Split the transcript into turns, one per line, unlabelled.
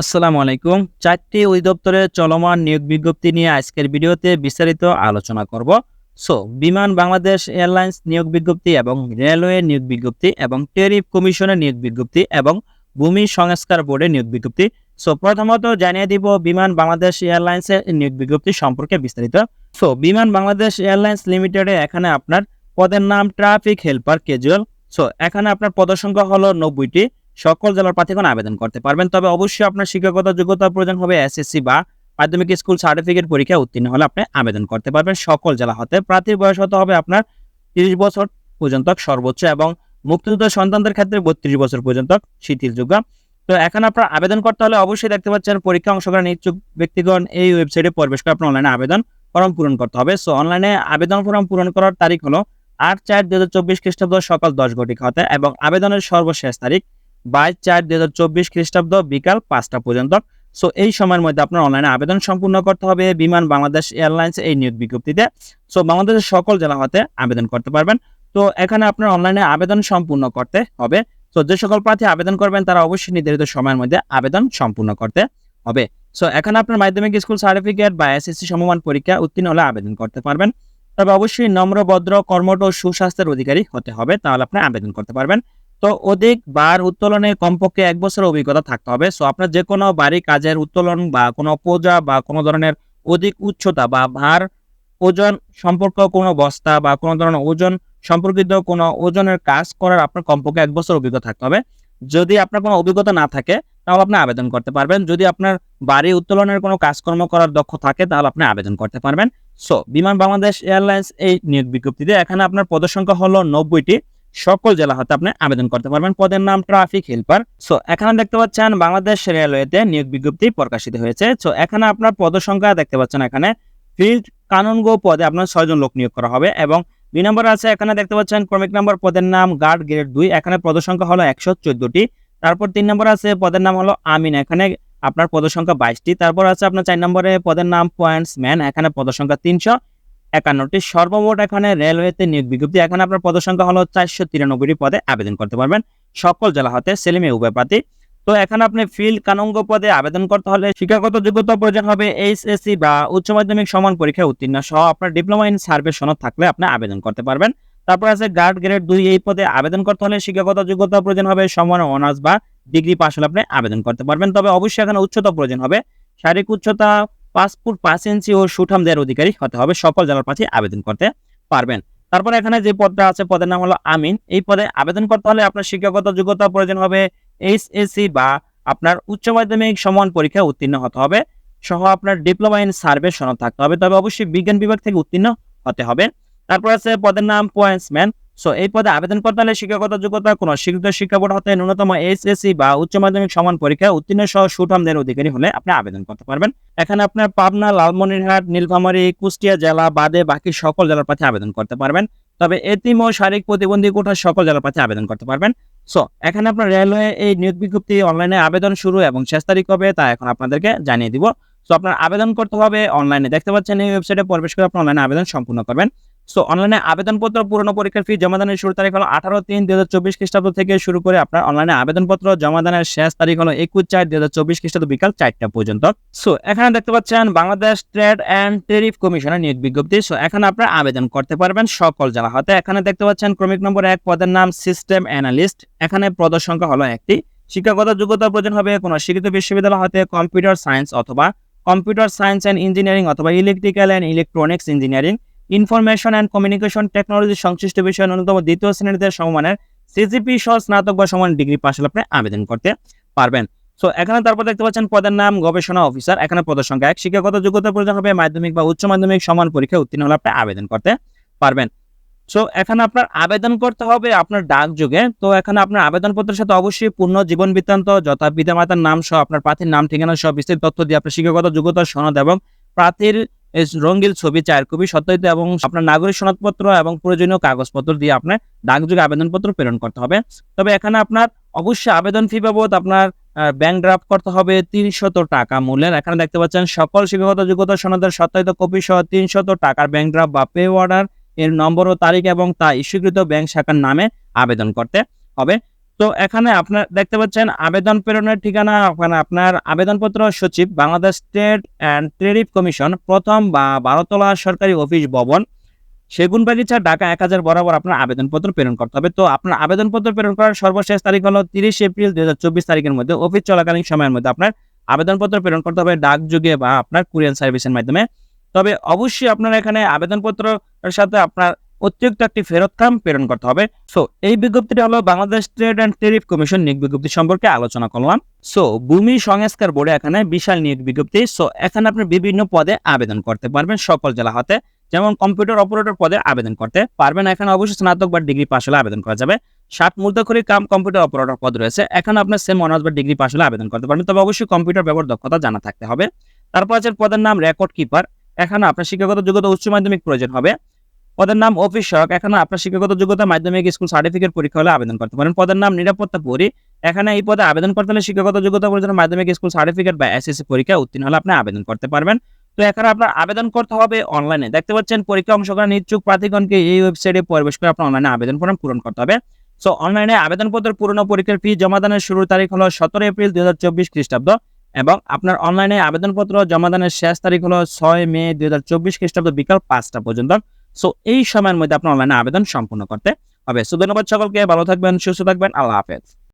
আসসালামু আলাইকুম চারটি অধিদপ্তরের চলমান নিয়োগ বিজ্ঞপ্তি নিয়ে আজকের ভিডিওতে বিস্তারিত আলোচনা করব সো বিমান বাংলাদেশ এয়ারলাইন্স নিয়োগ বিজ্ঞপ্তি এবং রেলওয়ে নিয়োগ বিজ্ঞপ্তি এবং টেরিফ কমিশনের নিয়োগ বিজ্ঞপ্তি এবং ভূমি সংস্কার বোর্ডের নিয়োগ বিজ্ঞপ্তি সো প্রথমত জানিয়ে দিব বিমান বাংলাদেশ এয়ারলাইন্সের নিয়োগ বিজ্ঞপ্তি সম্পর্কে বিস্তারিত সো বিমান বাংলাদেশ এয়ারলাইন্স লিমিটেডে এখানে আপনার পদের নাম ট্রাফিক হেল্পার ক্যাজুয়াল সো এখানে আপনার পদসংখ্যা হলো নব্বইটি সকল জেলার প্রার্থীগণ আবেদন করতে পারবেন তবে অবশ্যই আপনার শিক্ষাগত যোগ্যতা প্রয়োজন হবে এসএসসি বা মাধ্যমিক স্কুল সার্টিফিকেট পরীক্ষা উত্তীর্ণ হলে আপনি আবেদন করতে পারবেন সকল জেলা হতে প্রার্থীর বয়স হতে হবে আপনার তিরিশ বছর পর্যন্ত সর্বোচ্চ এবং মুক্তিযুদ্ধ সন্তানদের ক্ষেত্রে বত্রিশ বছর পর্যন্ত শিথিলযোগ্য তো এখন আপনার আবেদন করতে হলে অবশ্যই দেখতে পাচ্ছেন পরীক্ষা অংশগ্রহণ ইচ্ছুক ব্যক্তিগণ এই ওয়েবসাইটে প্রবেশ করে আপনার অনলাইনে আবেদন ফর্ম পূরণ করতে হবে সো অনলাইনে আবেদন ফর্ম পূরণ করার তারিখ হলো আট চার দু হাজার চব্বিশ খ্রিস্টাব্দ সকাল দশ ঘটিকা হতে এবং আবেদনের সর্বশেষ তারিখ বাইশ চার দুই হাজার চব্বিশ খ্রিস্টাব্দ বিকাল পাঁচটা পর্যন্ত সো এই সময়ের মধ্যে আপনার অনলাইনে আবেদন সম্পূর্ণ করতে হবে বিমান বাংলাদেশ এয়ারলাইন্স এই নিয়োগ বিজ্ঞপ্তিতে সো বাংলাদেশের সকল জেলা হতে আবেদন করতে পারবেন তো এখানে আপনার অনলাইনে আবেদন সম্পূর্ণ করতে হবে তো যে সকল প্রার্থী আবেদন করবেন তারা অবশ্যই নির্ধারিত সময়ের মধ্যে আবেদন সম্পূর্ণ করতে হবে সো এখানে আপনার মাধ্যমিক স্কুল সার্টিফিকেট বা এস এসসি সমমান পরীক্ষা উত্তীর্ণ হলে আবেদন করতে পারবেন তবে অবশ্যই নম্রভদ্র ভদ্র কর্মঠ ও সুস্বাস্থ্যের অধিকারী হতে হবে তাহলে আপনি আবেদন করতে পারবেন তো অধিক বার উত্তোলনের কমপক্ষে এক বছরের অভিজ্ঞতা থাকতে হবে সো আপনার যে কোনো বাড়ি কাজের উত্তোলন বা কোনো পূজা বা কোনো ধরনের অধিক উচ্চতা বা ভার ওজন সম্পর্ক কোনো বস্তা বা কোনো ধরনের ওজন সম্পর্কিত কোনো ওজনের কাজ করার আপনার কমপক্ষে এক বছর অভিজ্ঞতা থাকতে হবে যদি আপনার কোনো অভিজ্ঞতা না থাকে তাহলে আপনি আবেদন করতে পারবেন যদি আপনার বাড়ি উত্তোলনের কোনো কাজকর্ম করার দক্ষ থাকে তাহলে আপনি আবেদন করতে পারবেন সো বিমান বাংলাদেশ এয়ারলাইন্স এই নিয়োগ বিজ্ঞপ্তিতে এখানে আপনার পদসংখ্যা হলো নব্বইটি সকল জেলা হতে আপনি আবেদন করতে পারবেন পদের নাম ট্রাফিক হেল্পার সো এখানে দেখতে পাচ্ছেন বাংলাদেশ রেলওয়েতে নিয়োগ বিজ্ঞপ্তি প্রকাশিত হয়েছে সো এখানে আপনার পদ সংখ্যা দেখতে পাচ্ছেন এখানে ফিল্ড গো পদে আপনার ছয়জন লোক নিয়োগ করা হবে এবং দুই নম্বর আছে এখানে দেখতে পাচ্ছেন ক্রমিক নম্বর পদের নাম গার্ড গ্রেড দুই এখানে পদ সংখ্যা হলো একশো চোদ্দটি তারপর তিন নম্বর আছে পদের নাম হলো আমিন এখানে আপনার পদ সংখ্যা বাইশটি তারপর আছে আপনার চার নম্বরে পদের নাম পয়েন্টস ম্যান এখানে পদ সংখ্যা তিনশো একান্নটি সর্বমোট এখানে রেলওয়েতে নিয়োগ বিজ্ঞপ্তি এখানে আপনার পদসংখ্যা হলো চারশো তিরানব্বইটি পদে আবেদন করতে পারবেন সকল জেলা হতে সেলিমে উপায় তো এখানে আপনি ফিল্ড কানঙ্গ পদে আবেদন করতে হলে শিক্ষাগত যোগ্যতা প্রয়োজন হবে এইচএসসি বা উচ্চ মাধ্যমিক সমান পরীক্ষায় উত্তীর্ণ সহ আপনার ডিপ্লোমা ইন সার্ভে সনদ থাকলে আপনি আবেদন করতে পারবেন তারপর আছে গার্ড গ্রেড দুই এই পদে আবেদন করতে হলে শিক্ষাগত যোগ্যতা প্রয়োজন হবে সমান অনার্স বা ডিগ্রি পাস হলে আপনি আবেদন করতে পারবেন তবে অবশ্যই এখানে উচ্চতা প্রয়োজন হবে শারীরিক উচ্চতা পাসপোর্ট পাঁচ ইঞ্চি ও সুঠাম সুঠামদের অধিকারী হতে হবে সকল জেলার পাশে আবেদন করতে পারবেন তারপর এখানে যে পদটা আছে পদের নাম হলো আমিন এই পদে আবেদন করতে হলে আপনার শিক্ষাগত যোগ্যতা প্রয়োজন হবে এইচএসসি বা আপনার উচ্চ মাধ্যমিক সমান পরীক্ষা উত্তীর্ণ হতে হবে সহ আপনার ডিপ্লোমা ইন সার্ভে সনদ থাকতে হবে তবে অবশ্যই বিজ্ঞান বিভাগ থেকে উত্তীর্ণ হতে হবে তারপর আছে পদের নাম পয়েন্টসম্যান সো এই পদে আবেদন করতে হলে শিক্ষাগত যোগ্যতা কোনো শিক্ষিত শিক্ষা বোর্ড হতে ন্যূনতম এইচএসসি বা উচ্চ মাধ্যমিক সমান পরীক্ষা উত্তীর্ণ সহ সুঠামদের অধিকারী হলে আপনি আবেদন করতে পারবেন এখানে আপনার পাবনা লালমনিরহাট নীলফামারী কুষ্টিয়া জেলা বাদে বাকি সকল জেলার প্রার্থী আবেদন করতে পারবেন তবে এতিম ও শারীরিক প্রতিবন্ধী কোঠার সকল জেলার প্রার্থী আবেদন করতে পারবেন সো এখানে আপনার রেলওয়ে এই নিয়োগ বিজ্ঞপ্তি অনলাইনে আবেদন শুরু এবং শেষ তারিখ হবে তা এখন আপনাদেরকে জানিয়ে দিব সো আপনার আবেদন করতে হবে অনলাইনে দেখতে পাচ্ছেন এই ওয়েবসাইটে প্রবেশ করে আপনি অনলাইনে আবেদন সম্পূর্ণ করবেন সো অনলাইনে আবেদনপত্র পূর্ণ পরীক্ষার ফি জমাদানের শুরু তারিখ হলো আঠারো তিন দু হাজার চব্বিশ খ্রিস্টাব্দ থেকে শুরু করে আপনার অনলাইনে আবেদনপত্র জমাদানের শেষ তারিখ হলো একুশ চার দু হাজার চব্বিশ খ্রিস্টাব্দ বিকাল চারটা পর্যন্ত সো এখানে দেখতে পাচ্ছেন বাংলাদেশ ট্রেড অ্যান্ড টেরিফ কমিশনের নিয়োগ বিজ্ঞপ্তি সো এখানে আপনারা আবেদন করতে পারবেন সকল জেলা হতে এখানে দেখতে পাচ্ছেন ক্রমিক নম্বর এক পদের নাম সিস্টেম অ্যানালিস্ট এখানে পদের সংখ্যা হলো একটি শিক্ষাগত যোগ্যতা প্রয়োজন হবে কোনো শিক্ষিত বিশ্ববিদ্যালয় হতে কম্পিউটার সায়েন্স অথবা কম্পিউটার সায়েন্স অ্যান্ড ইঞ্জিনিয়ারিং অথবা electrical and electronics engineering information and communication technology সংশ্লিষ্ট বিষয়ে ন্যূনতম দ্বিতীয় শ্রেণীতে সমমানের সিজিপি সহ স্নাতক বা সমান ডিগ্রি পাশ হলে আপনি আবেদন করতে পারবেন সো এখানে তারপর দেখতে পাচ্ছেন পদের নাম গবেষণা অফিসার এখানে পদের সংখ্যা এক শিক্ষাগত যোগ্যতা প্রয়োজন হবে মাধ্যমিক বা উচ্চ মাধ্যমিক সমান পরীক্ষায় উত্তীর্ণ হলে আপনি আবেদন করতে পারবেন সো এখানে আপনার আবেদন করতে হবে আপনার ডাক যুগে তো এখানে আপনার আবেদনপত্রের সাথে অবশ্যই পূর্ণ জীবন বৃত্তান্ত যথা মাতার নাম সহ আপনার প্রার্থীর নাম ঠিকানা সহ বিস্তৃত তথ্য দিয়ে আপনার শিক্ষাগত যোগ্যতা সনদ এবং প্রার্থীর রঙ্গিল ছবি চায়ের কপি সত্যায়িত এবং আপনার নাগরিক সনদপত্র এবং প্রয়োজনীয় কাগজপত্র দিয়ে আপনার ডাকযোগে আবেদনপত্র প্রেরণ করতে হবে তবে এখানে আপনার অবশ্যই আবেদন ফি বাবদ আপনার ব্যাংক ড্রাফ করতে হবে তিনশত টাকা মূল্যের এখানে দেখতে পাচ্ছেন সকল শিক্ষাগত যোগ্যতা সনদের সত্যায়িত কপি সহ তিনশত টাকার ব্যাংক ড্রাফট বা পে অর্ডার এর নম্বর ও তারিখ এবং তা ইস্যুকৃত ব্যাংক শাখার নামে আবেদন করতে হবে তো এখানে আপনার দেখতে পাচ্ছেন আবেদন প্রেরণের ঠিকানা ওখানে আপনার আবেদনপত্র সচিব Bangladesh state and trade commission প্রথম বা বারোতলা সরকারি অফিস ভবন সেগুনবাগিচা ঢাকা এক হাজার বরাবর আপনার আবেদনপত্র প্রেরণ করতে হবে তো আপনার আবেদনপত্র প্রেরণ করার সর্বশেষ তারিখ হলো তিরিশ এপ্রিল দু তারিখের মধ্যে অফিস চলাকালীন সময়ের মধ্যে আপনার আবেদনপত্র প্রেরণ করতে হবে ডাকযোগে বা আপনার কুরিয়ার সার্ভিসের মাধ্যমে তবে অবশ্যই আপনার এখানে আবেদনপত্রের সাথে আপনার অতিরিক্ত একটি ফেরত কাম প্রেরণ করতে হবে সো এই বিজ্ঞপ্তিটি হলো Bangladesh trade and tariff commission নিয়োগ বিজ্ঞপ্তি সম্পর্কে আলোচনা করলাম সো ভূমি সংস্কার বোর্ডে এখানে বিশাল নিয়োগ বিজ্ঞপ্তি সো এখানে আপনি বিভিন্ন পদে আবেদন করতে পারবেন সকল জেলা হতে যেমন কম্পিউটার অপারেটর পদে আবেদন করতে পারবেন এখানে অবশ্যই স্নাতক বা ডিগ্রি পাশ হলে আবেদন করা যাবে সাত মুদাখরি কাম কম্পিউটার অপারেটর পদ রয়েছে এখানে আপনার সেম অনার্স বা ডিগ্রি পাশ হলে আবেদন করতে পারবেন তবে অবশ্যই কম্পিউটার ব্যবহার দক্ষতা জানা থাকতে হবে তারপর আছে পদের নাম রেকর্ড কিপার এখানে আপনার শিক্ষাগত যোগ্যতা উচ্চ মাধ্যমিক প্রয়োজন হবে পদের নাম অফিস সহায়ক এখানে আপনার শিক্ষাগত যোগ্যতা মাধ্যমিক স্কুল সার্টিফিকেট পরীক্ষা হলে আবেদন করতে পারেন পদের নাম নিরাপত্তা পরি এখানে এই পদে আবেদন করতে হলে শিক্ষাগত যোগ্যতা পরিচালনা মাধ্যমিক স্কুল সার্টিফিকেট বা এসএসসি পরীক্ষা উত্তীর্ণ হলে আপনি আবেদন করতে পারবেন তো এখানে আপনার আবেদন করতে হবে অনলাইনে দেখতে পাচ্ছেন পরীক্ষা অংশগ্রহণ ইচ্ছুক প্রার্থীগণকে এই ওয়েবসাইটে প্রবেশ করে আপনার অনলাইনে আবেদন ফর্ম পূরণ করতে হবে সো অনলাইনে আবেদনপত্র পূর্ণ পরীক্ষার ফি জমাদানের শুরুর তারিখ হলো সতেরো এপ্রিল দু খ্রিস্টাব্দ এবং আপনার অনলাইনে আবেদনপত্র জমাদানের শেষ তারিখ হলো ছয় মে দু খ্রিস্টাব্দ বিকাল পাঁচটা পর্যন্ত সো এই সময়ের মধ্যে আপনার অনলাইনে আবেদন সম্পূর্ণ করতে হবে সো ধন্যবাদ সকলকে ভালো থাকবেন সুস্থ থাকবেন আল্লাহ হাফেজ